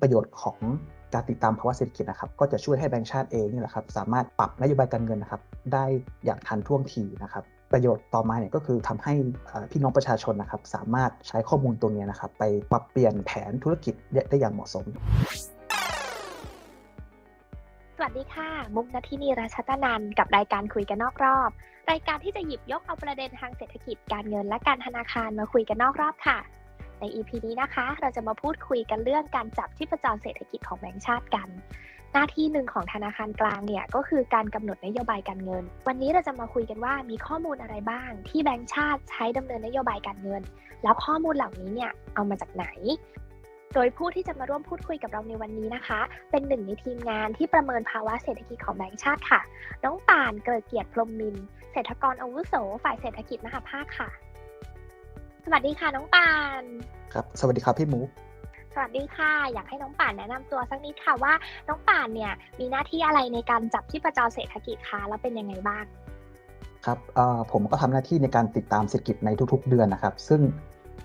ประโยชน์ของการติดตามภาวะเศรษฐกิจนะครับก็จะช่วยให้แบงก์ชาติเองนี่แหละครับสามารถปรับนโยบายการเงินนะครับได้อย่างทันท่วงทีนะครับประโยชน์ต่อมาเนี่ยก็คือทำให้พี่น้องประชาชนนะครับสามารถใช้ข้อมูลตรงนี้นะครับไปปรับเปลี่ยนแผนธุรกิจได้อย่างเหมาะสม สวัสดีค่ะ มุกนัทินีราชตนันกับรายการคุยกันนอกรอบ รายการที่จะหยิบยกเอาประเด็นทางเศรษฐกิจการเงินและการธนาคารมาคุยกันนอกรอบค่ะ ใน EP นี้นะคะ เราจะมาพูดคุยกันเรื่องการจับที่ประจรเศรษฐกิจของแบงก์ชาติกัน หน้าที่หนึ่งของธนาคารกลางเนี่ยก็คือการกำหนดนโยบายการเงิน วันนี้เราจะมาคุยกันว่ามีข้อมูลอะไรบ้าง ที่แบงก์ชาติใช้ดำเนินนโยบายการเงิน แล้วข้อมูลเหล่านี้เนี่ยเอามาจากไหนโดยผู้ที่จะมาร่วมพูดคุยกับเราในวันนี้นะคะ เป็นหนึ่งในทีมงานที่ประเมินภาวะเศรษฐกิจของแบงก์ชาติค่ะ น้องป่านเกิดเกียรติพรมมิน เศรษฐกรอาวุโส ฝ่ายเศรษฐกิจมหาภาคค่ะ วัสดีค่ะน้องป่านครับ สวัสดีครับพี่มุกสวัสดีค่ะ อยากให้น้องป่านแนะนำตัวสักนิดค่ะว่าน้องป่านเนี่ยมีหน้าที่อะไรในการจับที่ประจรเศรษฐกิจคะแล้วเป็นยังไงบ้างครับผมก็ทำหน้าที่ในการติดตามเศรษฐกิจในทุกๆ เดือนนะครับ ซึ่ง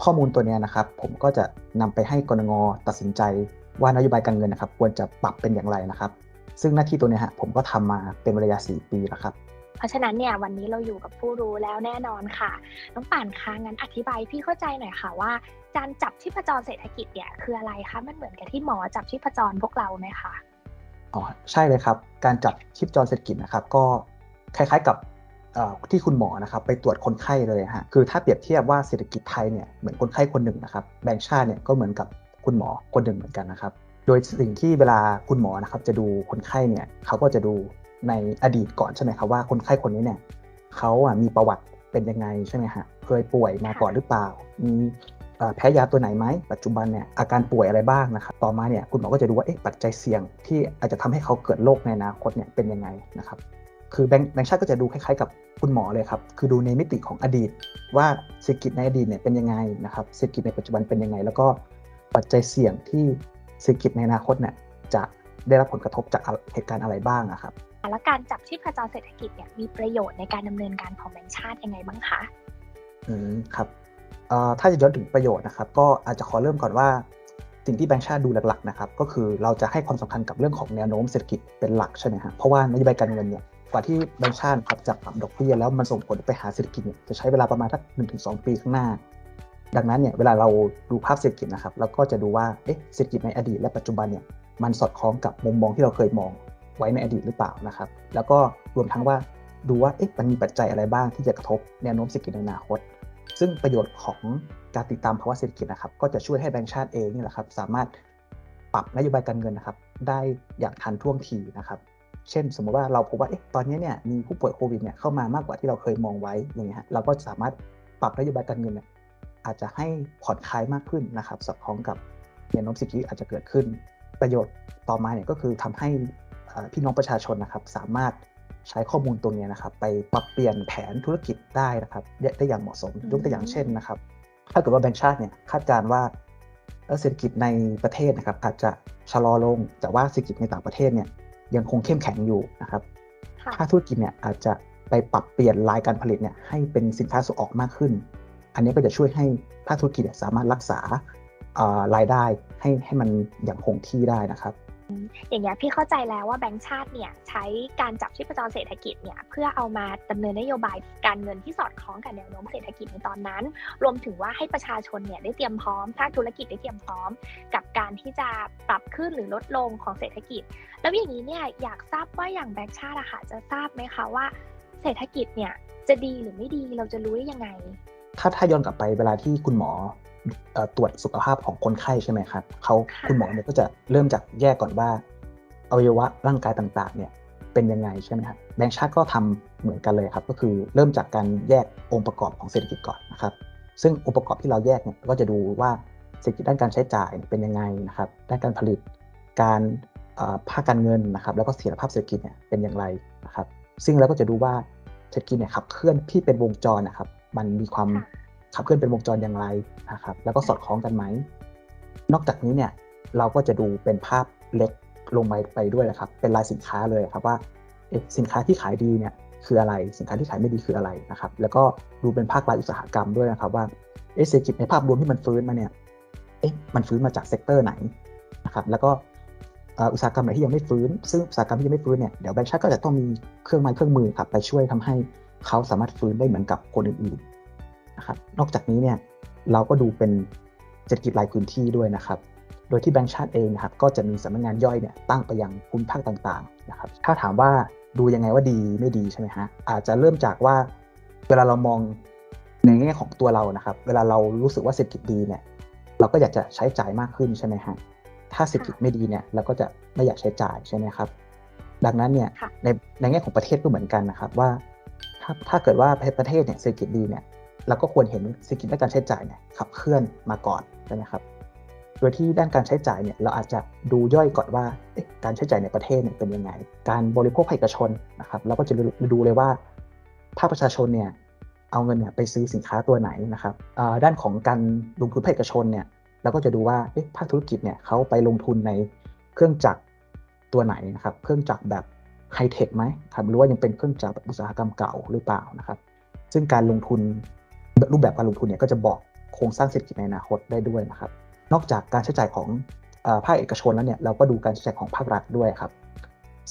ข้อมูลตัวนี้นะครับ ผมก็จะนำไปให้กรงงตัดสินใจว่านโยบายการเงินนะครับ ควรจะปรับเป็นอย่างไรนะครับ ซึ่งหน้าที่ตัวนี้ฮะผมก็ทำมาเป็นระยะ 4 ปีแล้วครับ เพราะฉะนั้นเนี่ยวันนี้เราอยู่กับผู้รู้แล้วแน่นอนค่ะ น้องป่านคะงั้นอธิบายพี่เข้าใจหน่อยค่ะว่า การจับชีพจรเศรษฐกิจเนี่ยคืออะไรคะมันเหมือนกับที่หมอจับชีพจรพวกเราไหมคะอ๋อใช่เลยครับ การจับชีพจรเศรษฐกิจนะครับ ก็คล้ายๆกับที่คุณหมอนะครับไปตรวจคนไข้เลยฮะคือถ้าเปรียบเทียบว่าเศรษฐกิจไทยเนี่ยเหมือนคนไข้คนหนึ่งนะครับแบงค์ชาติเนี่ยก็เหมือนกับคุณหมอคนหนึ่งเหมือนกันนะครับ โดยสิ่งที่เวลาคุณหมอนะครับจะดูคนไข้เนี่ยเขาก็จะดู ในอดีตก่อนใช่ไหมครับว่าคนไข้คนนี้เนี่ยเขาอะมีประวัติเป็นยังไงใช่ไหมฮะเคยป่วยมาก่อนหรือเปล่า มีแพ้ยาตัวไหนไหมปัจจุบันเนี่ยอาการป่วยอะไรบ้างนะครับต่อมาเนี่ยคุณหมอก็จะดูว่าเอ๊ะปัจจัยเสี่ยงที่อาจจะทำให้เขาเกิดโรคในอนาคตเนี่ยเป็นยังไงนะครับคือแบงค์แบงค์ชาติก็จะดูคล้ายๆกับคุณหมอเลยครับ คือดูในมิติของอดีต ว่าเศรษฐกิจในอดีตเนี่ยเป็นยังไงนะครับเศรษฐกิจในปัจจุบันเป็นยังไง แล้วก็ปัจจัยเสี่ยงที่เศรษฐกิจในอนาคตเนี่ยจะ ได้รับผลกระทบจากเหตุการณ์อะไรบ้างนะครับแล้วการจับชีพจรเศรษฐกิจเนี่ยมีประโยชน์ในการดำเนินการของแบงค์ชาติยังไงบ้างคะอืมครับถ้าจะย้อนถึงประโยชน์นะครับ ก็อาจจะขอเริ่มก่อนว่า สิ่งที่แบงค์ชาติดูหลักๆนะครับก็คือเราจะให้ความสำคัญกับเรื่องของแนวโน้มเศรษฐกิจเป็นหลักใช่ไหมครับเพราะว่านโยบายการเงินเนี่ยกว่าที่แบงค์ชาติครับจะปรับดอกเบี้ยแล้วมันส่งผลไปหาเศรษฐกิจเนี่ยจะใช้เวลาประมาณสักหนึ่งถึงสองปีข้างหน้า ดังนั้นเนี่ยเวลาเราดูภาพเศรษฐกิจนะครับเราก็จะดูว่าเอ๊ะเศรษฐกิจในอดีตและปัจจุบันเนี่ย มันสอดคล้องกับมุมมองที่เราเคยมองไว้ในอดีตหรือเปล่านะครับ แล้วก็รวมทั้งว่าดูว่าเอ๊ะมันมีปัจจัยอะไรบ้างที่จะกระทบแนวโน้มเศรษฐกิจในอนาคต ซึ่งประโยชน์ของการติดตามภาวะเศรษฐกิจนะครับ ก็จะช่วยให้แบงก์ชาติเองนี่แหละครับ สามารถปรับนโยบายการเงินนะครับ ได้อย่างทันท่วงทีนะครับ เช่น สมมติว่าเราพบว่าเอ๊ะตอนนี้เนี่ยมีผู้ป่วยโควิดเนี่ยเข้ามามากกว่าที่เราเคยมองไว้อย่างเงี้ยเราก็สามารถปรับนโยบายการเงินเนี่ยอาจจะให้ผ่อนคลายมากขึ้นนะครับสอดคล้องกับแนวโน้มเศรษฐกิจอาจจะเกิดขึ้น ประโยชน์ต่อมาเนี่ยก็คือทำให้พี่น้องประชาชนนะครับสามารถใช้ข้อมูลตรงนี้นะครับ ไปปรับเปลี่ยนแผนธุรกิจได้นะครับได้อย่างเหมาะสมยกตัวอย่างเช่นนะครับ ถ้าเกิดว่าแบงก์ชาติเนี่ยคาดการณ์ว่าเศรษฐกิจในประเทศนะครับ อาจจะชะลอลง แต่ว่าเศรษฐกิจในต่างประเทศเนี่ยยังคงเข้มแข็งอยู่นะครับภาคธุรกิจเนี่ยอาจจะไปปรับเปลี่ยนรายการผลิตเนี่ยให้เป็นสินค้าส่งออกมากขึ้น อันนี้ก็จะช่วยให้ภาคธุรกิจสามารถรักษา รายได้ให้ให้มันอย่างคงที่ได้นะครับอย่างเงี้ยพี่เข้าใจแล้วว่าแบงก์ชาติเนี่ยใช้การจับชีพจรเศรษฐกิจเนี่ยเพื่อเอามาดำเนินนโยบายการเงินที่สอดคล้องกับแนวโน้มเศรษฐกิจในตอนนั้น รวมถึงว่าให้ประชาชนเนี่ยได้เตรียมพร้อมภาคธุรกิจได้เตรียมพร้อม กับการที่จะปรับขึ้นหรือลดลงของเศรษฐกิจ แล้วอย่างนี้เนี่ยอยากทราบว่าอย่างแบงก์ชาติอะค่ะจะทราบไหมคะว่า เศรษฐกิจเนี่ยจะดีหรือไม่ดีเราจะรู้ได้ยังไง ถ้าถ้าย้อนกลับไปเวลาที่คุณหมอตรวจสุขภาพของคนไข้ใช่ไหมครับเขาคุณหมอเนี่ยก็จะเริ่มจากแยกก่อนว่าอวัยวะร่างกายต่างๆ เนี่ยเป็นยังไงใช่ไหมครับแบงค์ชาติก็ทำเหมือนกันเลยครับ ก็คือเริ่มจากการแยกองค์ประกอบของเศรษฐกิจก่อนนะครับ ซึ่งองค์ประกอบที่เราแยกเนี่ยก็จะดูว่าเศรษฐกิจด้านการใช้จ่ายเป็นยังไงนะครับ ด้านการผลิต การภาคการเงินนะครับ แล้วก็เสถียรภาพเศรษฐกิจเนี่ยเป็นอย่างไรนะครับ ซึ่งเราก็จะดูว่าเศรษฐกิจเนี่ยขับเคลื่อนที่เป็นวงจรนะครับ มันมีความขับเคลื่อนเป็นวงจรอย่างไรนะครับ แล้วก็สอดคล้องกันไหม นอกจากนี้เนี่ยเราก็จะดูเป็นภาพเล็กลงไปไปด้วยนะครับ เป็นรายสินค้าเลยครับว่าสินค้าที่ขายดีเนี่ยคืออะไร สินค้าที่ขายไม่ดีคืออะไรนะครับ แล้วก็ดูเป็นภาครายอุตสาหกรรมด้วยนะครับว่าเศรษฐกิจในภาพรวมที่มันฟื้นมาเนี่ยเอ๊ะมันฟื้นมาจากเซกเตอร์ไหนนะนะครับแล้วก็เอ่ออุตสาหกรรมไหนที่ยังไม่ฟื้น ซึ่งอุตสาหกรรมที่ยังไม่ฟื้นเนี่ยเดี๋ยวแบงก์ชาติก็จะต้องมีเครื่องไม้เครื่องมือครับไปช่วยทำให้ เขาสามารถฟื้นได้เหมือนกับคนอื่นๆนะครับนอกจากนี้เนี่ยเราก็ดูเป็นเศรษฐกิจรายพื้นที่ด้วยนะครับ โดยที่แบงก์ชาติเองนะครับก็จะมีสำนักงานย่อยเนี่ยตั้งไปยังภูมิภาคต่างๆนะครับถ้าถามว่าดูยังไงว่าดีไม่ดีใช่ไหมฮะอาจจะเริ่มจากว่าเวลาเรามองในแง่ของตัวเรานะครับ เวลาเรารู้สึกว่าเศรษฐกิจดีเนี่ยเราก็อยากจะใช้จ่ายมากขึ้นใช่ไหมฮะถ้าเศรษฐกิจไม่ดีเนี่ยเราก็จะไม่อยากใช้จ่ายใช่ไหมครับ ดังนั้นเนี่ยค่ะในในแง่ของประเทศก็เหมือนกันนะครับว่า ถ้าถ้าเกิดว่าประเทศเนี่ยเศรษฐกิจดีเนี่ยเราก็ควรเห็นเศรษฐกิจและการใช้จ่ายเนี่ยขับเคลื่อนมาก่อนใช่ไหมครับ โดยที่ด้านการใช้จ่ายเนี่ยเราอาจจะดูย่อยก่อนว่าการใช้จ่ายในประเทศเนี่ยเป็นยังไง การบริโภคภาคเอกชนนะครับเราก็จะดูเลยว่าภาคประชาชนเนี่ยเอาเงินเนี่ยไปซื้อสินค้าตัวไหนนะครับด้านของการลงทุนภาคเอกชนเนี่ยเราก็จะดูว่าภาคธุรกิจเนี่ยเขาไปลงทุนในเครื่องจักรตัวไหนนะครับ เครื่องจักรแบบ ไฮเทคไหมครับหรือว่ายังเป็นเครื่องจักรแบบอุตสาหกรรมเก่าหรือเปล่านะครับ ซึ่งการลงทุนรูปแบบการลงทุนเนี่ยก็จะบอกโครงสร้างเศรษฐกิจในอนาคตได้ด้วยนะครับ นอกจากการใช้จ่ายของเออภาคเอกชนแล้วเนี่ยเราก็ดูการใช้จ่ายของภาครัฐด้วยครับ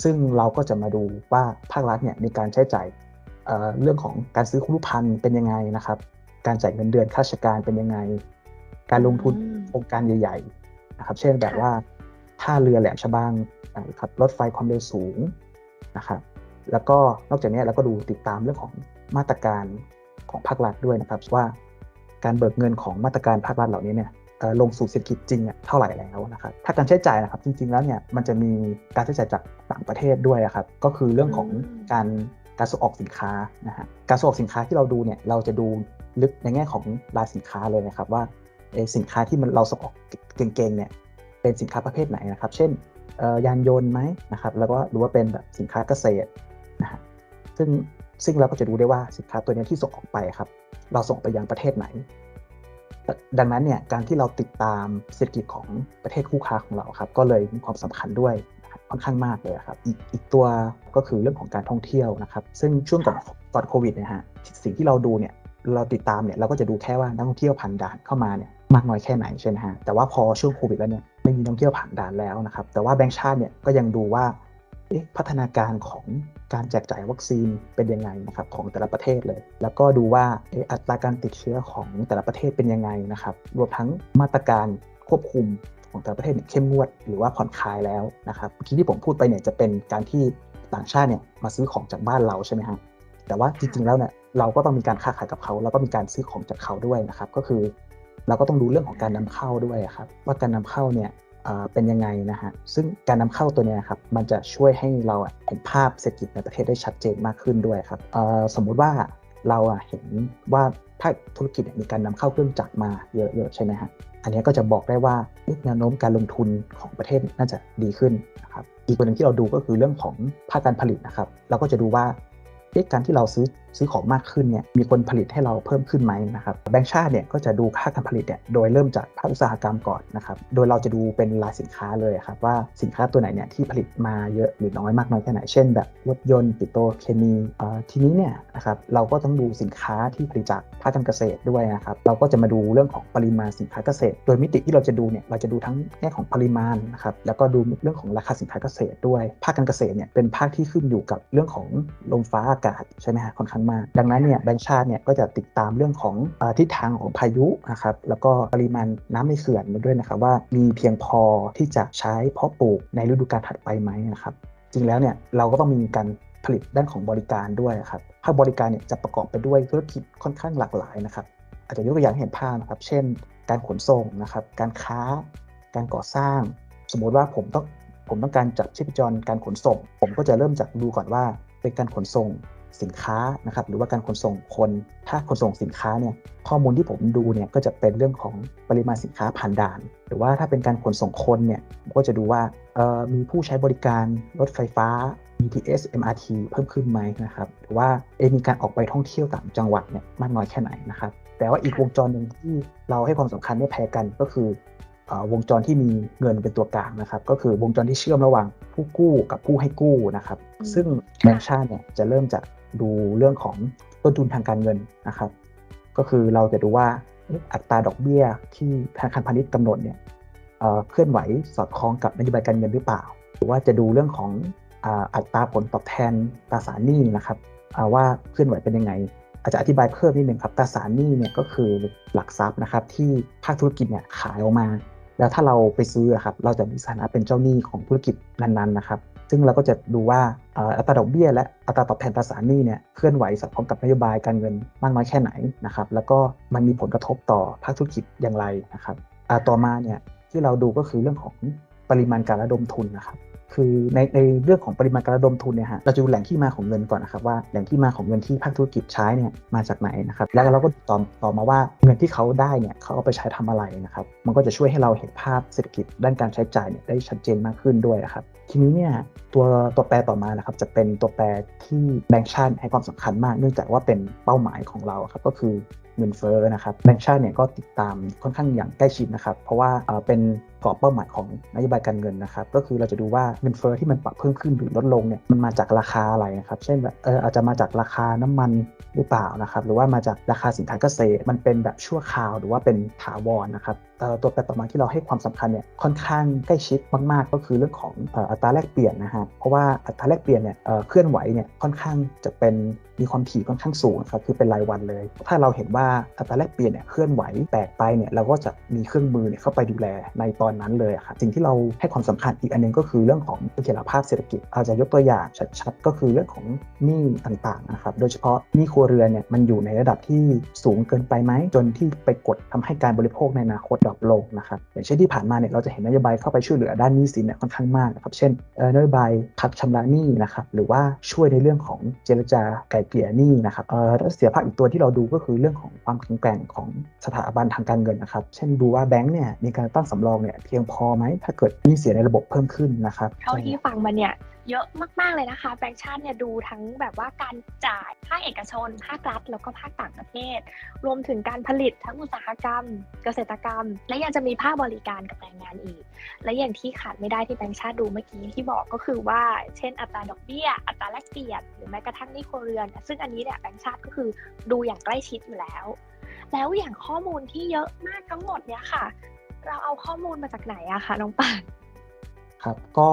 ซึ่งเราก็จะมาดูว่าภาครัฐเนี่ยมีการใช้จ่ายเอ่อเรื่องของการซื้อคุณภัณฑ์เป็นยังไงนะครับ การจ่ายเงินเดือนข้าราชการเป็นยังไง การลงทุนอืมโครงการใหญ่ๆนะครับ เช่นแบบว่าท่าเรือแหลมฉบังนะครับรถไฟความเร็วสูง นะครับแล้วก็นอกจากนี้เราก็ดูติดตามเรื่องของมาตรการของภาครัฐด้วยนะครับ ว่าการเบิกเงินของมาตรการภาครัฐเหล่านี้เนี่ยเอ่อลงสู่เศรษฐกิจจริงอะเท่าไหร่แล้วนะครับถ้าการใช้จ่ายนะครับจริงๆแล้วเนี่ยมันจะมีการใช้จ่ายจากต่างประเทศด้วยอะครับก็คือเรื่องของอืมการการส่งออกสินค้านะฮะการส่งออกสินค้าที่เราดูเนี่ยเราจะดูลึกในแง่ของรายสินค้าเลยนะครับว่าเอ่อสินค้าที่มันเราส่งออกเก่งๆเนี่ยเป็นสินค้าประเภทไหนนะครับ เช่นเอ่อ ยานยนต์ไหมนะครับแล้วก็หรือว่าเป็นแบบสินค้าเกษตรนะฮะซึ่งซึ่งเราก็จะดูได้ว่าสินค้าตัวนี้ที่ส่งออกไปครับ เราส่งไปยังประเทศไหน ดังนั้นเนี่ยการที่เราติดตามเศรษฐกิจของประเทศคู่ค้าของเราครับ ก็เลยมีความสำคัญด้วยค่อนข้างมากเลยครับอีกอีกตัวก็คือเรื่องของการท่องเที่ยวนะครับ ซึ่งช่วงก่อนก่อนโควิดเนะฮะสิ่งที่เราดูเนี่ยเราติดตามเนี่ยเราก็จะดูแค่ว่านักท่องเที่ยวผ่านด่านเข้ามาเนี่ย มากน้อยแค่ไหนใช่ไหมฮะแต่ว่าพอช่วงโควิดแล้วเนี่ยไม่มีนักท่องเที่ยวผ่านด่านแล้วนะครับ แต่ว่าแบงก์ชาติเนี่ยก็ยังดูว่าพัฒนาการของการแจกจ่ายวัคซีนเป็นยังไงนะครับของแต่ละประเทศเลย แล้วก็ดูว่าอัตราการติดเชื้อของแต่ละประเทศเป็นยังไงนะครับรวมทั้งมาตรการควบคุมของแต่ละประเทศเนี่ยเข้มงวดหรือว่าผ่อนคลายแล้วนะครับเมื่อกี้ที่ผมพูดไปเนี่ยจะเป็นการที่ต่างชาติเนี่ยมาซื้อของจากบ้านเราใช่ไหมฮะแต่ว่าจริงๆแล้วเนี่ยเราก็ต้องมีการค้าขายกับเขา แล้วก็มีการซื้อของจากเขาด้วยนะครับ ก็คือ เราก็ต้องดูเรื่องของการนำเข้าด้วยครับว่าการนำเข้าเนี่ยเป็นยังไงนะฮะซึ่งการนำเข้าตัวเนี้ยครับมันจะช่วยให้เราเห็นภาพเศรษฐกิจในประเทศได้ชัดเจนมากขึ้นด้วยครับสมมุติว่าเราเห็นว่าภาคธุรกิจมีการนำเข้าเครื่องจักรมาเยอะๆใช่ไหมฮะอันนี้ก็จะบอกได้ว่าเอ๊ะแนวโน้มการลงทุนของประเทศน่าจะดีขึ้นนะครับอีกประเด็นที่เราดูก็คือเรื่องของภาคการผลิตนะครับ เราก็จะดูว่าเอ๊ะการที่เราซื้อ ซื้อของมากขึ้นเนี่ยมีคนผลิตให้เราเพิ่มขึ้นไหมนะครับแบงก์ชาติเนี่ยก็จะดูภาการผลิตเนี่ยโดยเริ่มจากภาคอุตสาหกรรมก่อนนะครับโดยเราจะดูเป็นรายสินค้าเลยครับว่าสินค้าตัวไหนเนี่ยที่ผลิตมาเยอะหรือน้อยมากน้อยแค่ไหนเช่นแบบรถยนต์ปิโตรเคมีทีนี้เนี่ยนะครับเราก็ต้องดูสินค้าที่ผลิตจากภาคการเกษตรด้วยนะครับเราก็จะมาดูเรื่องของปริมาณสินค้าเกษตร โดยมิติที่เราจะดูเนี่ยเราจะดูทั้งแง่ของปริมาณนะครับแล้วก็ดูเรื่องของราคาสินค้าเกษตรด้วย ภาคการเกษตรเนี่ยเป็นภาคที่ขึ้นอยู่กับเรื่องของลมฟ้าอากาศใช่ไหมฮะค่อนข้างมากดังนั้นเนี่ยแบงก์ชาติเนี่ยก็จะติดตามเรื่องของอทิศทางของพายุนะครับแล้วก็ปริมาณน้ำในเขื่อนด้วยนะครับว่ามีเพียงพอที่จะใช้เพาะปลูกในฤดูกาลถัดไปไหมนะครับจริงแล้วเนี่ยเราก็ต้องมีการผลิตด้านของบริการด้วยครับภาคบริการเนี่ยจะประกอบไปด้วยธุรกิจค่อนข้างหลากหลายนะครับอาจจะยกตัวอย่างเห็นภาพนะครับ เช่น การขนส่งนะครับ การค้า การก่อสร้าง สมมติว่าผมต้องผมต้องการจัดชีพจรการขนส่ง ผมก็จะเริ่มจากดูก่อนว่าเป็นการขนส่ง สินค้านะครับหรือว่าการขนส่งคนถ้าขนส่งสินค้าเนี่ยข้อมูลที่ผมดูเนี่ยก็จะเป็นเรื่องของปริมาณสินค้าผ่านด่าน หรือว่าถ้าเป็นการขนส่งคนเนี่ยผมก็จะดูว่าเอ่อมีผู้ใช้บริการรถไฟฟ้า BTS MRT เพิ่มขึ้นไหมนะครับหรือว่าเอะมีการออกไปท่องเที่ยวต่างจังหวัดเนี่ยมากน้อยแค่ไหนนะครับแต่ว่าอีกวงจรหนึ่งที่เราให้ความสำคัญไม่แพ้กันก็คือเอ่อวงจรที่มีเงินเป็นตัวกลางนะครับ ก็คือวงจรที่เชื่อมระหว่างผู้กู้กับผู้ให้กู้นะครับอืมซึ่งแบงก์ชาติเนี่ยจะเริ่มจาก ดูเรื่องของต้นทุนทางการเงินนะครับ ก็คือเราจะดูว่าอัตราดอกเบี้ยที่ธนาคารพาณิชย์กำหนดเนี่ยเคลื่อนไหวสอดคล้องกับนโยบายการเงินหรือเปล่า หรือว่าจะดูเรื่องของอัตราผลตอบแทนตราสารหนี้นะครับว่าเคลื่อนไหวเป็นยังไง อาจจะอธิบายเพิ่มนิดนึงครับตราสารหนี้เนี่ยก็คือหลักทรัพย์นะครับที่ภาคธุรกิจเนี่ยขายออกมา แล้วถ้าเราไปซื้อครับเราจะมีสถานะเป็นเจ้าหนี้ของธุรกิจนั้นๆนะครับ ซึ่งเราก็จะดูว่าอัตราดอกเบี้ยและอัตราตอบแทนตราสารหนี้เนี่ยเคลื่อนไหวสอดคล้องกับนโยบายการเงินมากน้อยแค่ไหนนะครับแล้วก็มันมีผลกระทบต่อภาคธุรกิจอย่างไรนะครับต่อมาเนี่ยที่เราดูก็คือเรื่องของปริมาณการระดมทุนนะครับ คือในในเรื่องของปริมาณการระดมทุนเนี่ยฮะเราจะดูแหล่งที่มาของเงินก่อนนะครับว่าแหล่งที่มาของเงินที่ภาคธุรกิจใช้เนี่ยมาจากไหนนะครับแล้วเราก็ต่อต่อมาว่าเงินที่เขาได้เนี่ยเขาเอาไปใช้ทำอะไรนะครับมันก็จะช่วยให้เราเห็นภาพเศรษฐกิจด้านการใช้จ่ายเนี่ยได้ชัดเจนมากขึ้นด้วยครับทีนี้เนี่ยตัวตัวแปรต่อมานะครับจะเป็นตัวแปรที่แบงก์ชาติให้ความสำคัญมาก เนื่องจากว่าเป็นเป้าหมายของเราครับก็คือเงินเฟ้อนะครับแบงก์ชาติเนี่ยก็ติดตามค่อนข้างอย่างใกล้ชิดนะครับเพราะว่าเอ่อเป็น กรอบเป้าหมายของนโยบายการเงินนะครับก็คือเราจะดูว่าเงินเฟ้อที่มันปรับเพิ่มขึ้นหรือลดลงเนี่ยมันมาจากราคาอะไรนะครับเช่นแบบเอออาจจะมาจากราคาน้ำมันหรือเปล่านะครับหรือว่ามาจากราคาสินค้าเกษตร มันเป็นแบบชั่วคราวหรือว่าเป็นถาวรนะครับตัวแปรต่อมาที่เราให้ความสำคัญเนี่ยค่อนข้างใกล้ชิดมากๆ ก็คือเรื่องของอ,อัตราแลกเปลี่ยนนะฮะเพราะว่าอัตราแลกเปลี่ยนเนี่ยเอ่อเคลื่อนไหวเนี่ยค่อนข้างจะเป็นมีความถี่ค่อนข้างสูงครับคือเป็นรายวันเลย ถ้าเราเห็นว่าอัตราแลกเปลี่ยนเนี่ยเคลื่อนไหวแปลกไปเนี่ยเราก็จะมีเครื่องมือเนี่ยเข้าไปดูแลในตอนนั้นเลยครับสิ่งที่เราให้ความสำคัญอีกอันหนึงก็คือเรื่องของเสถียรภาพเศรษฐกิจ อาจจะยกตัวอย่างชัดๆ ก็คือเรื่องของหนี้ต่างๆนะครับโดยเฉพาะหนี้ครัวเรือนเนี่ยมันอยู่ในระดับที่สูงเกินไปไหมจนที่ไปกดทำให้การบริโภคในอนาคตดรอปลงนะครับอย่างเช่นที่ผ่านมาเนี่ยเราจะเห็นนโยบายเข้าไปช่วยเหลือด้านหนี้สินเนี่ยค่อนข้างมากนะครับเช่นนโยบายพักชำระหนี้นะครับหรือว่าช่วยในเรื่องของเจรจาไกล่เกลี่ยหนี้นะครับเออแล้วเสียภาพอีกตัวที่เราดูก็คือเรื่องของความแข็งแกร่งของสถาบันทางการเงินนะครับ เช่นดูว่าแบงก์เนี่ยมีการตั้งสำรองเนี่ยเพียงพอไหม ถ้าเกิดหนี้เสียในระบบเพิ่มขึ้นนะครับเท่าที่ฟังมาเนี่ยเยอะมากๆเลยนะคะแบงก์ชาติเนี่ยดูทั้งแบบว่าการจ่ายภาคเอกชนภาครัฐ แล้วก็ภาคต่างประเทศ รวมถึงการผลิตทั้งอุตสาหกรรม เกษตรกรรม และยังจะมีภาคบริการกับแรงงานอีก และอย่างที่ขาดไม่ได้ที่แบงก์ชาติดูเมื่อกี้ที่บอกก็คือว่า เช่น อัตราดอกเบี้ย อัตราแลกเปลี่ยนหรือแม้กระทั่งหนี้ครัวเรือน ซึ่งอันนี้เนี่ยแบงก์ชาติก็คือดูอย่างใกล้ชิดอยู่แล้ว แล้วอย่างข้อมูลที่เยอะมากทั้งหมดเนี่ยค่ะ เราเอาข้อมูลมาจากไหนอะคะน้องป่านครับก็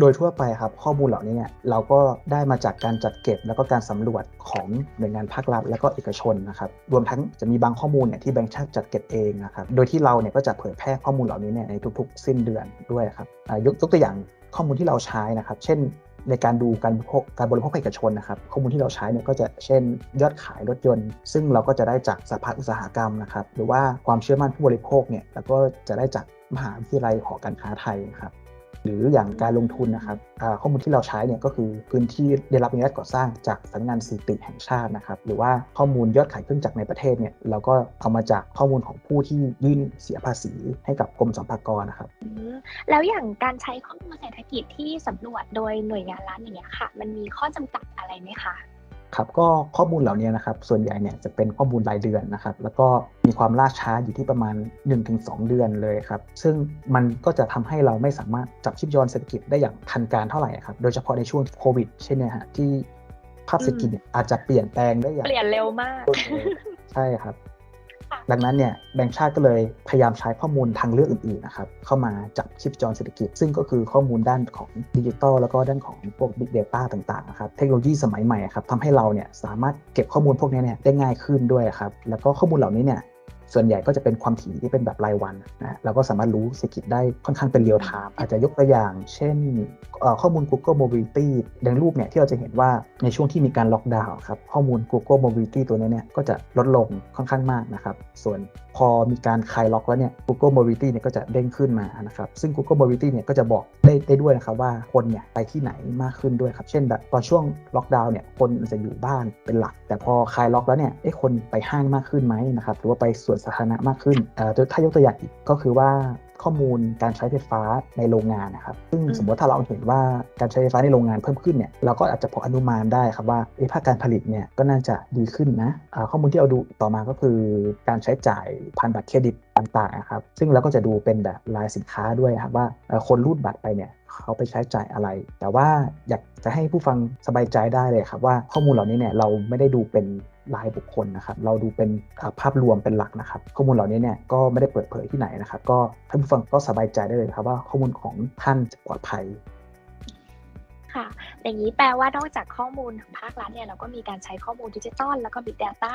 โดยทั่วไปครับข้อมูลเหล่านี้เนี่ยเราก็ได้มาจากการจัดเก็บแล้วก็การสำรวจของหน่วยงานภาครัฐและก็เอกชนนะครับรวมทั้งจะมีบางข้อมูลเนี่ยที่แบงค์ชาติจัดเก็บเองนะครับโดยที่เราเนี่ยก็จะเผยแพร่ข้อมูลเหล่านี้เนี่ยในทุกๆ สิ้นเดือนด้วยครับยกตัวอย่างข้อมูลที่เราใช้นะครับ เช่น ในการดูการบริโภคการบริโภคเอกชนนะครับข้อมูลที่เราใช้เนี่ยก็จะเช่น ยอดขายรถยนต์ ซึ่งเราก็จะได้จากสภาอุตสาหกรรมนะครับหรือว่าความเชื่อมั่นผู้บริโภคเนี่ยแล้วก็จะได้จากมหาวิทยาลัยหอการค้าไทยครับ หรืออย่างการลงทุนนะครับข้อมูลที่เราใช้เนี่ยก็คือพื้นที่ได้รับอนุญาตก่อสร้างจากสำนักงานสถิติแห่งชาตินะครับ หรือว่าข้อมูลยอดขายเครื่องจักรในประเทศเนี่ยเราก็เอามาจากข้อมูลของผู้ที่ยื่นเสียภาษีให้กับกรมสรรพากรนะครับแล้วอย่างการใช้ข้อมูลเศรษฐกิจที่สำรวจโดยหน่วยงานรัฐอย่างเงี้ยค่ะ มันมีข้อจำกัดอะไรไหมคะ ครับก็ข้อมูลเหล่านี้นะครับส่วนใหญ่เนี่ยจะเป็นข้อมูลรายเดือนนะครับแล้วก็มีความล่าช้าอยู่ที่ประมาณ 1-2 เดือนเลยครับซึ่งมันก็จะทำให้เราไม่สามารถจับชิปยอนเศรษฐกิจได้อย่างทันการเท่าไหร่ครับโดยเฉพาะในช่วงโควิด เช่นเนี่ยฮะที่ภาพเศรษฐกิจเนี่ยอาจจะเปลี่ยนแปลงได้อย่างเปลี่ยนเร็วมาก ใช่ครับค่ะ ดังนั้นเนี่ยแบงก์ชาติก็เลยพยายามใช้ข้อมูลทางเลือกอื่นๆนะครับเข้ามาจับชิปจรเศรษฐกิจ ซึ่งก็คือข้อมูลด้านของดิจิทัลแล้วก็ด้านของพวก Big Data ต่างๆนะครับเทคโนโลยีสมัยใหม่ครับทำให้เราเนี่ยสามารถเก็บข้อมูลพวกนี้เนี่ยได้ง่ายขึ้นด้วยครับแล้วก็ข้อมูลเหล่านี้เนี่ย ส่วนใหญ่ก็จะเป็นความถี่ที่เป็นแบบรายวันนะเราก็สามารถรู้เศรษฐกิจได้ค่อนข้างเป็นเรียลไทม์อาจจะยกตัวอย่าง เช่นข้อมูล Google Mobility ดังรูปเนี่ยที่เราจะเห็นว่าในช่วงที่มีการล็อกดาวน์ครับข้อมูล Google Mobility ตัวนี้เนี่ยก็จะลดลงค่อนข้างมากนะครับส่วนพอมีการคลายล็อกแล้วเนี่ย Google Mobility เนี่ยก็จะเด้งขึ้นมานะครับซึ่ง Google Mobility เนี่ยก็จะบอกได้ได้ด้วยนะครับว่าคนเนี่ยไปที่ไหนมากขึ้นด้วยครับเช่นแบบตอนช่วงล็อกดาวน์เนี่ยคนจะอยู่บ้านเป็นหลัก แต่พอคลายล็อกแล้วเนี่ยเอ๊ะคนไปห้างมากขึ้นไหมนะครับหรือว่าไปสวนสาธารณะมากขึ้นเอ่อถ้ายกตัวอย่างอีกก็คือว่าข้อมูลการใช้ไฟฟ้าในโรงงานนะครับ ซึ่งอืมสมมติถ้าเราเห็นว่าการใช้ไฟฟ้าในโรงงานเพิ่มขึ้นเนี่ย เราก็อาจจะพออนุมานได้ครับว่าเอ๊ะภาคการผลิตเนี่ยก็น่าจะดีขึ้นนะอ่าข้อมูลที่เราดูต่อมาก็คือการใช้จ่ายผ่านบัตรเครดิตต่างๆนะครับ ซึ่งเราก็จะดูเป็นแบบรายสินค้าด้วยครับว่าเอ่อคนรูดบัตรไปเนี่ยเขาไปใช้จ่ายอะไร แต่ว่าอยากจะให้ผู้ฟังสบายใจได้เลยครับว่าข้อมูลเหล่านี้เนี่ยเราไม่ได้ดูเป็น รายบุคคลนะครับ เราดูเป็นอ่าภาพรวมเป็นหลักนะครับ ข้อมูลเหล่านี้เนี่ยก็ไม่ได้เปิดเผยที่ไหนนะครับ ก็ท่านผู้ฟังก็สบายใจได้เลยครับว่าข้อมูลของท่านจะปลอดภัยค่ะ อย่างนี้แปลว่านอกจากข้อมูลของภาครัฐเนี่ยเราก็มีการใช้ข้อมูลดิจิตอลแล้วก็ Big Data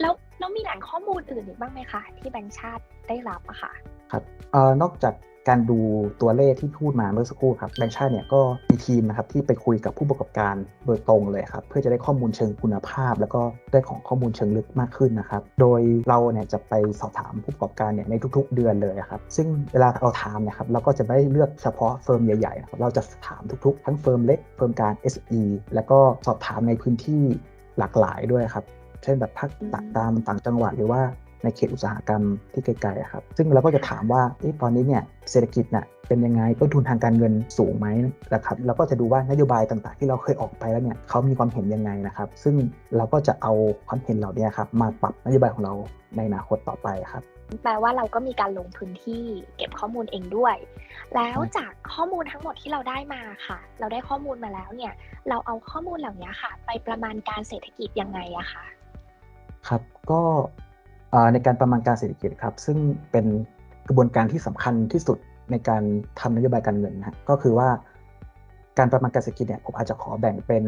แล้วแล้วมีแหล่งข้อมูลอื่นอีกบ้างไหมคะ ที่แบงก์ชาติได้รับอะค่ะครับเอ่อนอกจาก การดูตัวเลขที่พูดมาเมื่อสักครู่ครับแบงค์ชาติเนี่ยก็มีทีมนะครับที่ไปคุยกับผู้ประกอบการโดยตรงเลยครับเพื่อจะได้ข้อมูลเชิงคุณภาพ แล้วก็ได้ของข้อมูลเชิงลึกมากขึ้นนะครับโดยเราเนี่ยจะไปสอบถามผู้ประกอบการเนี่ยในทุก ๆ เดือนเลยครับซึ่งเวลาเราถามเนี่ยครับเราก็จะไม่ได้เลือกเฉพาะเฟิร์มใหญ่ๆนะครับเราจะถามทุกๆ ทั้งเฟิร์มเล็กเฟิร์มกาง SE แล้วก็สอบถามในพื้นที่หลากหลายด้วยครับเช่นแบบภาคต่างตามต่างจังหวัดหรือว่า ในเขตอุตสาหกรรมที่ไกลๆอะครับ ซึ่งเราก็จะถามว่าเอ๊ะตอนนี้เนี่ยเศรษฐกิจเนี่ยเป็นยังไงต้นทุนทางการเงินสูงไหมนะครับแล้วก็จะดูว่านโยบายต่างๆ ที่เราเคยออกไปแล้วเนี่ยเขามีความเห็นยังไงนะครับ ซึ่งเราก็จะเอาความเห็นเหล่านี้ครับมาปรับนโยบายของเราในอนาคตต่อไปครับแปลว่าเราก็มีการลงพื้นที่เก็บข้อมูลเองด้วย แล้วครับจากข้อมูลทั้งหมดที่เราได้มาค่ะ เราได้ข้อมูลมาแล้วเนี่ย เราเอาข้อมูลเหล่านี้ค่ะ ไปประมาณการเศรษฐกิจยังไงอะคะครับก็เอ่อ ในการประมาณการเศรษฐกิจครับ ซึ่งเป็นกระบวนการที่สำคัญที่สุดในการทำนโยบายการเงินนะก็คือว่าการประมาณการเศรษฐกิจเนี่ยผมอาจจะขอแบ่งเป็น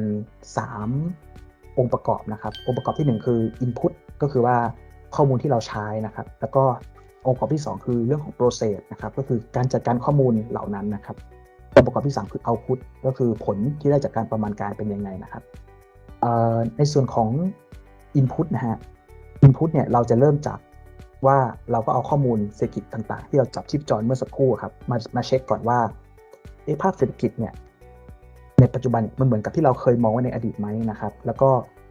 3 องค์ประกอบนะครับ องค์ประกอบทีหนึ่1 คือ Input ก็คือว่าข้อมูลที่เราใช้นะครับ แล้วก็องค์ประกอบที่ 2 คือเรื่องของ Process นะครับ ก็คือการจัดการข้อมูลเหล่านั้นนะครับ องค์ประกอบที่ 3 คือ Output ก็คือผลที่ได้จากการประมาณการเป็นยังไงนะครับในส่วนของ Input นะฮะ Input เนี่ยเราจะเริ่มจากว่าเราก็เอาข้อมูลเศรษฐกิจต่างๆ ที่เราจับชิปจรเมื่อสักครู่ครับมามาเช็คก่อนว่าเอ๊ะภาพเศรษฐกิจเนี่ยในปัจจุบันมันเหมือนกับที่เราเคยมองไว้ในอดีตไหมนะครับ แล้วก็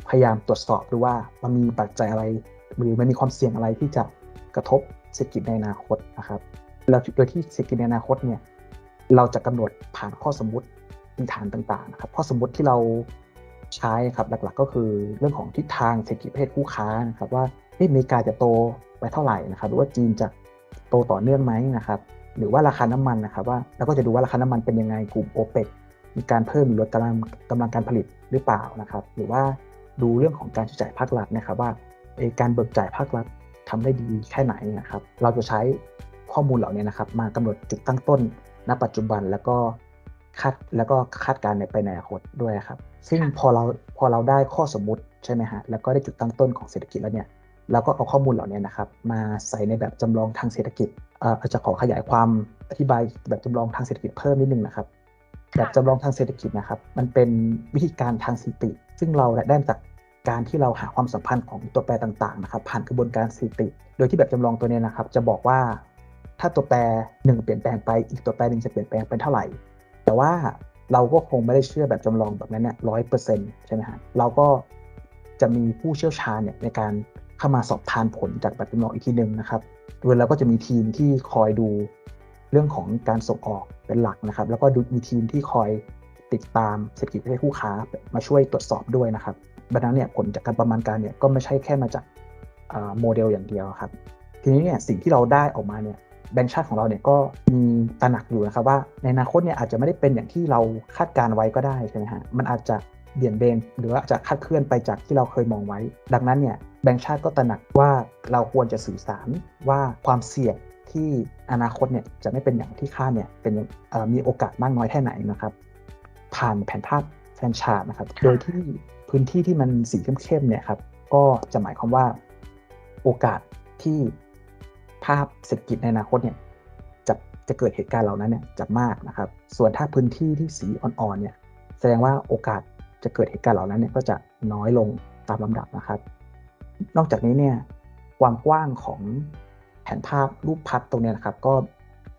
พยายามตรวจสอบดูว่ามันมีปัจจัยอะไร หรือมันมีความเสี่ยงอะไรที่จะกระทบเศรษฐกิจในอนาคตนะครับแล้วโดยที่เศรษฐกิจในอนาคตเนี่ยเราจะกำหนดผ่านข้อสมมติพื้นฐานต่างๆนะครับข้อสมมติที่เรา ใช้ครับหลักๆก็คือเรื่องของทิศทางเศรษฐกิจประเทศคู่ค้านะครับว่าเอเมริกาจะโตไปเท่าไหร่นะครับหรือว่าจีนจะโตต่อเนื่องไหมนะครับหรือว่าราคาน้ำมันนะครับว่าเราก็จะดูว่าราคาน้ำมันเป็นยังไงกลุ่มโอเปกมีการเพิ่มหรือลดกำลังกำลังการผลิตหรือเปล่านะครับ หรือว่าดูเรื่องของการใช้จ่ายภาครัฐนะครับว่าการเบิกจ่ายภาครัฐทำได้ดีแค่ไหนนะครับ เราจะใช้ข้อมูลเหล่านี้นะครับ มากำหนดจุดตั้งต้น ณ ปัจจุบันแล้วก็ คาดแล้วก็คาดการณ์ในไปในอนาคตด้วยครับ ซึ่งพอเราพอเราได้ข้อสมมุติใช่ไหมฮะแล้วก็ได้จุดตั้งต้นของเศรษฐกิจแล้วเนี่ยเราก็เอาข้อมูลเหล่านี้นะครับมาใส่ในแบบจำลองทางเศรษฐกิจเอ่ออาจจะขอขยายความอธิบายแบบจำลองทางเศรษฐกิจเพิ่มนิดนึงนะครับ แบบจำลองทางเศรษฐกิจนะครับ มันเป็นวิธีการทางสถิติ ซึ่งเราได้มาจากการที่เราหาความสัมพันธ์ของตัวแปรต่างๆนะครับผ่านกระบวนการสถิติ โดยที่แบบจำลองตัวเนี้นะครับ จะบอกว่าถ้าตัวแปรหนึ่งเปลี่ยนแปลงไปอีกตัวแปรหนึ่งจะเปลี่ยนแปลงเป็นเท่าไหร่ แต่ว่าเราก็คงไม่ได้เชื่อแบบจำลองแบบนั้นเนี่ยร้อยเปอร์เซ็นต์ใช่ไหมฮะเราก็จะมีผู้เชี่ยวชาญเนี่ยในการเข้ามาสอบทานผลจากแบบจำลองอีกทีหนึ่งนะครับโดยเราก็จะมีทีมที่คอยดูเรื่องของการส่งออกเป็นหลักนะครับ แล้วก็ดูมีทีมที่คอยติดตามเศรษฐกิจประเทศคู่ค้ามาช่วยตรวจสอบด้วยนะครับดังนั้นเนี่ยผลจากการประมาณการเนี่ยก็ไม่ใช่แค่มาจากโมเดลอย่างเดียวครับ ทีนี้เนี่ยสิ่งที่เราได้ออกมาเนี่ย แบงก์ชาติของเราเนี่ยก็มีตระหนักอยู่นะครับว่าในอนาคตเนี่ยอาจจะไม่ได้เป็นอย่างที่เราคาดการไว้ก็ได้ใช่ไหมฮะมันอาจจะเบี่ยงเบนหรือว่าอาจจะคาดเคลื่อนไปจากที่เราเคยมองไว้ ดังนั้นเนี่ยแบงก์ชาติก็ตระหนักว่าเราควรจะสื่อสารว่าความเสี่ยงที่อนาคตเนี่ยจะไม่เป็นอย่างที่คาดเนี่ยเป็นอย่างมีโอกาสมากน้อยแค่ไหนนะครับ ผ่านแผนภาพแฟนไชส์นะครับ โดยที่พื้นที่ที่มันสีเข้มๆเนี่ยครับก็จะหมายความว่าโอกาสที่ ภาพเศรษฐกิจในอนาคตเนี่ยจะจะเกิดเหตุการณ์เหล่านั้นเนี่ยจะมากนะครับ ส่วนถ้าพื้นที่ที่สีอ่อนๆเนี่ยแสดงว่าโอกาสจะเกิดเหตุการณ์เหล่านั้นเนี่ยก็จะน้อยลงตามลำดับนะครับ นอกจากนี้เนี่ยความกว้างของแผนภาพรูปพัดตรงเนี้ยนะครับ ก็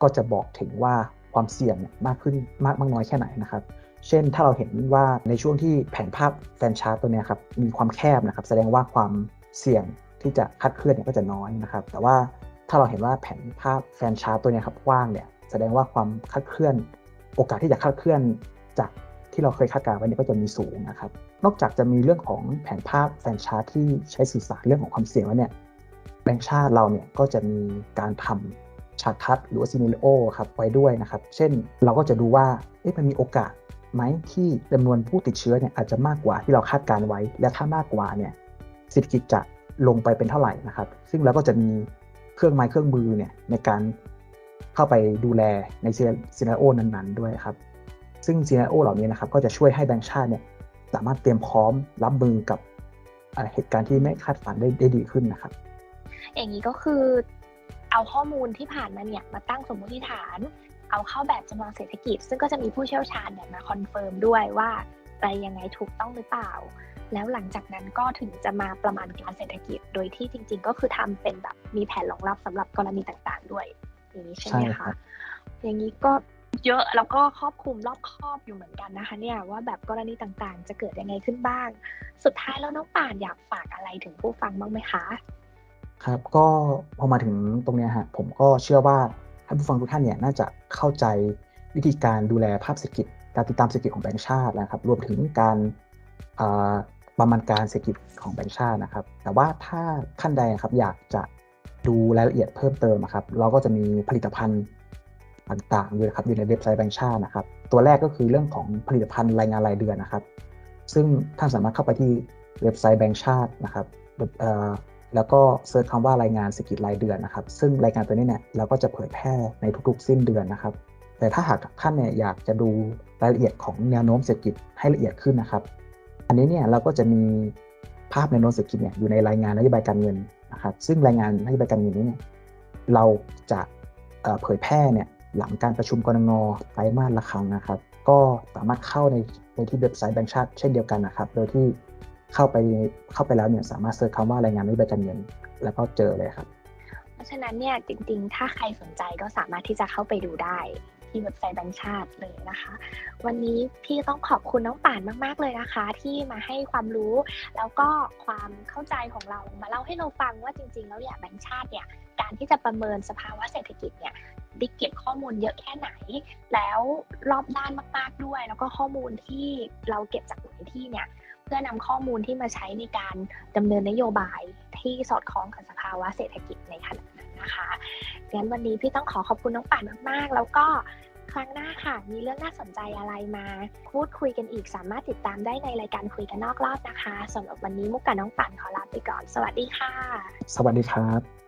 ก็จะบอกถึงว่าความเสี่ยงเนี่ยมากขึ้นมากมากน้อยแค่ไหนนะครับ เช่นถ้าเราเห็นว่าในช่วงที่แผนภาพแฟนชาร์ตตัวเนี้ยครับมีความแคบนะครับ แสดงว่าความเสี่ยงที่จะคลาดเคลื่อนเนี่ยก็จะน้อยนะครับ แต่ว่า ถ้าเราเห็นว่าแผนภาพแฟนชาร์ตตัวนี้ครับกว้างเนี่ยแสดงว่าความคาดเคลื่อน โอกาสที่จะคาดเคลื่อนจากที่เราเคยคาดการณ์ไว้เนี่ยก็จะมีสูงนะครับ นอกจากจะมีเรื่องของแผนภาพแฟนชาร์ตที่ใช้สื่อสารเรื่องของความเสี่ยงแล้วเนี่ยแบงก์ชาติเราเนี่ยก็จะมีการทำชาร์ตทัศหรือว่าซีนิโอครับไว้ด้วยนะครับ เช่นเราก็จะดูว่าเอ๊ะมันมีโอกาสไหมที่จำนวนผู้ติดเชื้อเนี่ยอาจจะมากกว่าที่เราคาดการไว้ และถ้ามากกว่าเนี่ยเศรษฐกิจจะลงไปเป็นเท่าไหร่นะครับ ซึ่งเราก็จะมี เครื่องไม้เครื่องมือเนี่ยในการเข้าไปดูแลในซีนาโอนั้นๆ ด้วยครับ ซึ่งซีนาโอเหล่านี้นะครับก็จะช่วยให้แบงก์ชาติเนี่ยสามารถเตรียมพร้อมรับมือกับเหตุการณ์ที่ไม่คาดฝันได้ได้ดีขึ้นนะครับ อย่างนี้ก็คือเอาข้อมูลที่ผ่านมาเนี่ยมาตั้งสมมติฐาน เอาเข้าแบบจำลองเศรษฐกิจ ซึ่งก็จะมีผู้เชี่ยวชาญเนี่ยมาคอนเฟิร์มด้วยว่าอะไรยังไงถูกต้องหรือเปล่า แล้วหลังจากนั้นก็ถึงจะมาประมาณการเศรษฐกิจ โดยที่จริง ๆ ก็คือทำเป็นแบบมีแผนรองรับสำหรับกรณีต่างๆ ด้วยอย่างนี้ใช่ไหมใช่ครัคะบอย่างนี้ก็เยอะแล้วก็ครอบคลุมรอบครอบอยู่เหมือนกันนะคะ เนี่ยว่าแบบกรณีต่างๆ จะเกิดยังไงขึ้นบ้าง สุดท้ายแล้วน้องป่านอยากฝากอะไรถึงผู้ฟังบ้างไหมคะ ครับก็พอมาถึงตรงเนี้ยฮะผมก็เชื่อว่าท่านผู้ฟังทุกท่านเนี่ยน่าจะเข้าใจวิธีการดูแลภาพเศรษฐกิจ การติดตามเศรษฐกิจของแบงก์ชาตินะครับ รวมถึงการอ่า ประมาณการเศรษฐกิจของแบงก์ชาตินะครับ แต่ว่าถ้าท่านใดครับอยากจะดูรายละเอียดเพิ่มเติมนะครับ เราก็จะมีผลิตภัณฑ์ต่างๆอยู่นะครับอยู่ในเว็บไซต์แบงก์ชาตินะครับ ตัวแรกก็คือเรื่องของผลิตภัณฑ์รายงานรายเดือนนะครับ ซึ่งท่านสามารถเข้าไปที่เว็บไซต์แบงก์ชาตินะครับแล้วก็เซิร์ชคำว่ารายงานเศรษฐกิจรายเดือนนะครับ ซึ่งรายงานตัวนี้เนี่ยเราก็จะเผยแพร่ในทุกๆ สิ้นเดือนนะครับ แต่ถ้าหากท่านเนี่ยอยากจะดูรายละเอียดของแนวโน้มเศรษฐกิจให้ละเอียดขึ้นนะครับ อันนี้เนี่ยเราก็จะมีภาพแนโน้มเศรษฐกิจเนี่ยอยู่ในรายงานนโยบายการเงินนะครับซึ่งรายงานนโยบายการเงินนี้เนี่ยเราจะเผยแพร่เนี่ยหลังการประชุมกรงไตรมาสละครั้งนะครับ ก็สามารถเข้าในในที่เว็บไซต์แบงก์ชาติเช่นเดียวกันนะครับ โดยที่เข้าไปเข้าไปแล้วเนี่ยสามารถเซิร์ชคำว่ารายงานนโยบายการเงิน แล้วก็เจอเลยครับ เพราะฉะนั้นเนี่ยจริงๆ ถ้าใครสนใจก็สามารถที่จะเข้าไปดูได้ ที่เว็บไซต์แบงค์ชาติเลยนะคะ วันนี้พี่ต้องขอบคุณน้องป่านมาก ๆ เลยนะคะ ที่มาให้ความรู้ แล้วก็ความเข้าใจของเรามาเล่าให้เราฟังว่าจริง ๆ แล้วเนี่ยแบงค์ชาติเนี่ยการที่จะประเมินสภาวะเศรษฐกิจเนี่ยได้เก็บข้อมูลเยอะแค่ไหน แล้วรอบด้านมากๆด้วย แล้วก็ข้อมูลที่เราเก็บจากหลายที่เนี่ยเพื่อนำข้อมูลที่มาใช้ในการดำเนินนโยบายที่สอดคล้องกับสภาวะเศรษฐกิจในขณะ นะคะงั้นวันนี้พี่ต้องขอขอบคุณน้องป่านมากๆ แล้วก็ครั้งหน้าค่ะ มีเรื่องน่าสนใจอะไรมา พูดคุยกันอีกสามารถติดตามได้ในรายการคุยกันนอกรอบนะคะสำหรับวันนี้มุกกับน้องป่านขอลาไปก่อน สวัสดีค่ะ สวัสดีครับ